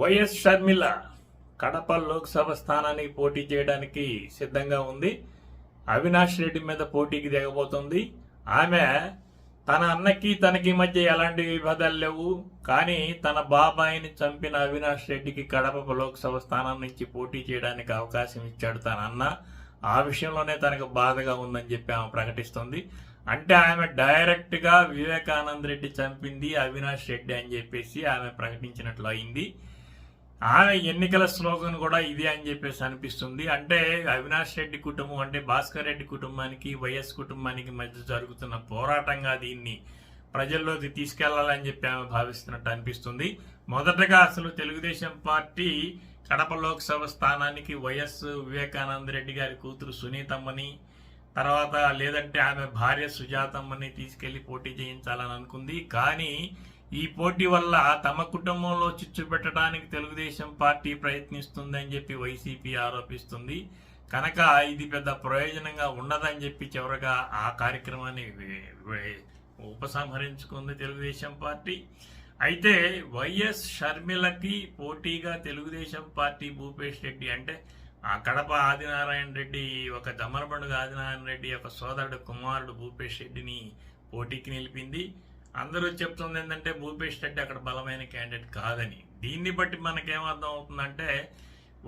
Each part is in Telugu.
వైఎస్ షర్మిల కడప లోక్సభ స్థానానికి పోటీ చేయడానికి సిద్ధంగా ఉంది. అవినాష్ రెడ్డి మీద పోటీకి దిగబోతుంది ఆమె తన అన్నకి తనకి మధ్య ఎలాంటి విభేదాలు లేవు. కానీ తన బాబాయిని చంపిన అవినాష్ రెడ్డికి కడప లోక్సభ స్థానం నుంచి పోటీ చేయడానికి అవకాశం ఇచ్చాడు తన అన్న. ఆ విషయంలోనే తనకు బాధగా ఉందని చెప్పి ఆమె ప్రకటిస్తుంది. అంటే ఆమె డైరెక్ట్గా వివేకానంద వివేకానంద్ రెడ్డి చంపింది అవినాష్ రెడ్డి అని చెప్పేసి ఆమె ప్రకటించినట్లు అయింది. ఆమె ఎన్నికల స్లోగన్ కూడా ఇదే అని చెప్పేసి అనిపిస్తుంది. అంటే అవినాష్ రెడ్డి కుటుంబం అంటే భాస్కర్ రెడ్డి కుటుంబానికి వైఎస్ కుటుంబానికి మధ్య జరుగుతున్న పోరాటంగా దీన్ని ప్రజల్లోకి తీసుకెళ్ళాలని చెప్పి ఆమె భావిస్తున్నట్టు అనిపిస్తుంది. మొదటగా అసలు తెలుగుదేశం పార్టీ కడప లోక్సభ స్థానానికి వైఎస్ వివేకానంద రెడ్డి గారి కూతురు సునీతమ్మని తర్వాత లేదంటే ఆమె భార్య సుజాతమ్మని తీసుకెళ్ళి పోటీ చేయించాలని అనుకుంది. కానీ ఈ పోటీ వల్ల తమ కుటుంబంలో చిచ్చు పెట్టడానికి తెలుగుదేశం పార్టీ ప్రయత్నిస్తుందని చెప్పి వైసీపీ ఆరోపిస్తుంది. కనుక ఇది పెద్ద ప్రయోజనంగా ఉండదని చెప్పి చివరగా ఆ కార్యక్రమాన్ని ఉపసంహరించుకుంది తెలుగుదేశం పార్టీ. అయితే వైఎస్ షర్మిలకి పోటీగా తెలుగుదేశం పార్టీ భూపేష్ రెడ్డి అంటే ఆ కడప ఆదినారాయణ రెడ్డి ఒక దమరబండుగ ఆదినారాయణ రెడ్డి యొక్క సోదరుడు కుమారుడు భూపేష్ రెడ్డిని పోటీకి నిలిపింది. అందరూ చెప్తుంది ఏంటంటే భూపేష్ రెడ్డి అక్కడ బలమైన క్యాండిడేట్ కాదని. దీన్ని బట్టి మనకేమర్థం అవుతుందంటే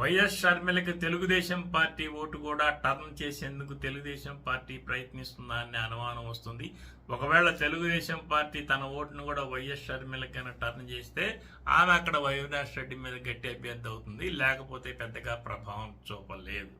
వైఎస్ షర్మిలకి తెలుగుదేశం పార్టీ ఓటు కూడా టర్న్ చేసేందుకు తెలుగుదేశం పార్టీ ప్రయత్నిస్తుందా అనే అనుమానం వస్తుంది. ఒకవేళ తెలుగుదేశం పార్టీ తన ఓటును కూడా వైఎస్ షర్మిలకైనా టర్న్ చేస్తే ఆమె అక్కడ వైవినాష్ రెడ్డి మీద గట్టి అభ్యర్థి అవుతుంది. లేకపోతే పెద్దగా ప్రభావం చూపలేదు.